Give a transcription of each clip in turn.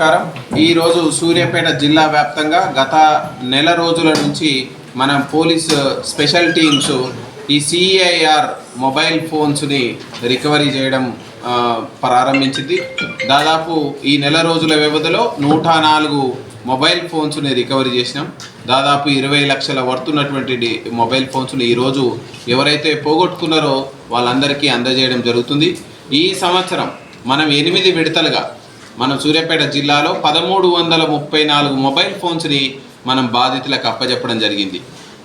నమస్కారం. ఈరోజు సూర్యాపేట జిల్లా వ్యాప్తంగా గత నెల రోజుల నుంచి మనం పోలీస్ స్పెషల్ టీమ్స్ ఈ సిఐఆర్ మొబైల్ ఫోన్స్ని రికవరీ చేయడం ప్రారంభించింది. దాదాపు ఈ నెల రోజుల వ్యవధిలో నూట నాలుగు మొబైల్ ఫోన్స్ని రికవరీ చేసినాం. దాదాపు ఇరవై లక్షల వర్తున్నటువంటి మొబైల్ ఫోన్స్ని ఈరోజు ఎవరైతే పోగొట్టుకున్నారో వాళ్ళందరికీ అందజేయడం జరుగుతుంది. ఈ సంవత్సరం మనం ఎనిమిది విడతలుగా మనం సూర్యాపేట జిల్లాలో పదమూడు వందల ముప్పై నాలుగు మొబైల్ ఫోన్స్ని మనం బాధితులకు అప్పజెప్పడం జరిగింది.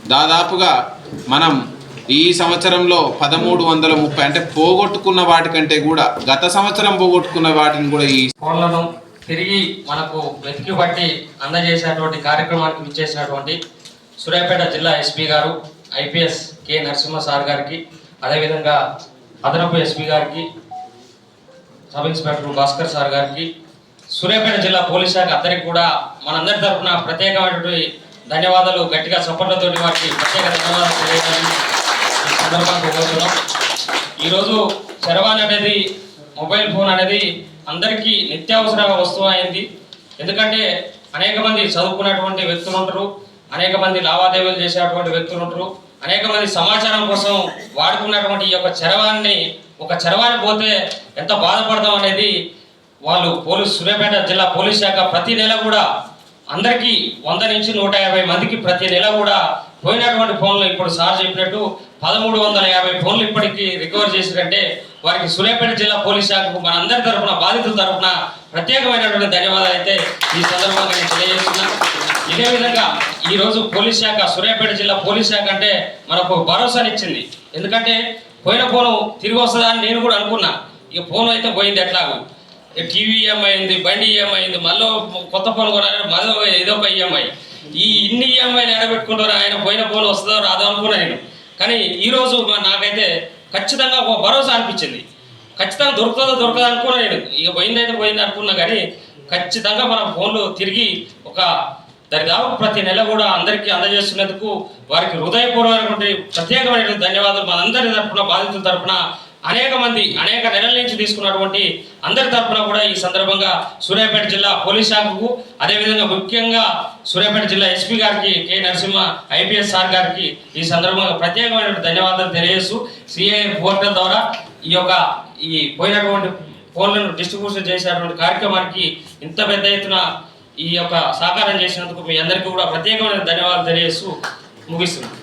దాదాపుగా మనం ఈ సంవత్సరంలో పదమూడు వందల ముప్పై అంటే పోగొట్టుకున్న వాటికంటే కూడా గత సంవత్సరం పోగొట్టుకున్న వాటిని కూడా ఈ ఫోన్లను తిరిగి మనకు వెతికి పట్టి అందజేసినటువంటి కార్యక్రమానికి విచ్చేసినటువంటి సూర్యాపేట జిల్లా ఎస్పీ గారు ఐపీఎస్ కె నరసింహ సార్ గారికి అదేవిధంగా అదనపు ఎస్పీ గారికి సబ్ ఇన్స్పెక్టర్ భాస్కర్ సార్ గారికి సూర్యాపేట జిల్లా పోలీస్ శాఖ అందరికి కూడా మనందరి తరఫున ప్రత్యేకమైనటువంటి ధన్యవాదాలు. గట్టిగా సపోర్ట్లతో వారికి ప్రత్యేక ధన్యవాదాలు తెలియజేయాలని ఈ సందర్భంగా కోరుతున్నాం. ఈరోజు చరవాణి అనేది మొబైల్ ఫోన్ అనేది అందరికీ నిత్యావసర వస్తువు అయింది. ఎందుకంటే అనేక మంది చదువుకున్నటువంటి వ్యక్తులు ఉంటారు అనేక మంది లావాదేవీలు చేసేటువంటి వ్యక్తులు ఉంటారు అనేక మంది సమాచారం కోసం వాడుకున్నటువంటి ఈ యొక్క చరవాణిని ఒక చరవాణి పోతే ఎంత బాధపడతాం అనేది వాళ్ళు పోలీస్ సూర్యాపేట జిల్లా పోలీస్ శాఖ ప్రతి నెల కూడా అందరికీ వంద నుంచి నూట యాభై మందికి ప్రతి నెల కూడా పోయినటువంటి ఫోన్లు ఇప్పుడు సార్ చెప్పినట్టు పదమూడు వందల యాభై ఫోన్లు ఇప్పటికీ రికవర్ చేసినట్టే వారికి సూర్యాపేట జిల్లా పోలీస్ శాఖకు మనందరి తరఫున బాధితుల తరఫున ప్రత్యేకమైనటువంటి ధన్యవాదాలు అయితే ఈ సందర్భంగా నేను తెలియజేస్తున్నాను ఇదే విధంగా ఈరోజు పోలీస్ శాఖ సూర్యాపేట జిల్లా పోలీస్ శాఖ అంటే మనకు భరోసానిచ్చింది. ఎందుకంటే పోయిన ఫోను తిరిగి వస్తుందని నేను కూడా అనుకున్నా. ఇక ఫోన్ అయితే పోయింది ఎట్లాగో. టీవీ ఈఎంఐ అయింది బండి ఈఎంఐ అయింది మళ్ళీ కొత్త ఫోన్ కొనాలంటే మళ్ళీ ఇదొక ఈఎంఐ ఈ ఇన్ని ఈఎంఐలు ఎడబెట్టుకుంటారు ఆయన పోయిన ఫోన్ వస్తుందో రాదో అనుకున్నా నేను. కానీ ఈరోజు నాకైతే ఖచ్చితంగా ఒక భరోసా అనిపించింది. ఖచ్చితంగా దొరుకుతుందో దొరకదు అనుకున్నా నేను. ఇక పోయిందైతే పోయింది అనుకున్నా కానీ ఖచ్చితంగా మన ఫోన్లు తిరిగి ఒక దరిదాపు ప్రతి నెల కూడా అందరికీ అందజేస్తున్నందుకు వారికి హృదయపూర్వకమైనటువంటి ప్రత్యేకమైన ధన్యవాదాలు. మనందరి తరపున బాధితుల తరఫున అనేక మంది అనేక నెలల నుంచి తీసుకున్నటువంటి అందరి తరఫున కూడా ఈ సందర్భంగా సూర్యాపేట జిల్లా పోలీస్ శాఖకు అదేవిధంగా ముఖ్యంగా సూర్యాపేట జిల్లా ఎస్పీ గారికి కె నరసింహ ఐపీఎస్ సార్ గారికి ఈ సందర్భంగా ప్రత్యేకమైన ధన్యవాదాలు తెలియజేస్తూ సిఐ పోర్టల్ ద్వారా ఈ యొక్క ఈ పోయినటువంటి ఫోన్లను డిస్ట్రిబ్యూషన్ చేసినటువంటి కార్యక్రమానికి ఇంత పెద్ద ఎత్తున ఈ యొక్క సహకారం చేసినందుకు మీ అందరికీ కూడా ప్రత్యేకమైన ధన్యవాదాలు తెలియజేస్తూ ముగిస్తున్నాను.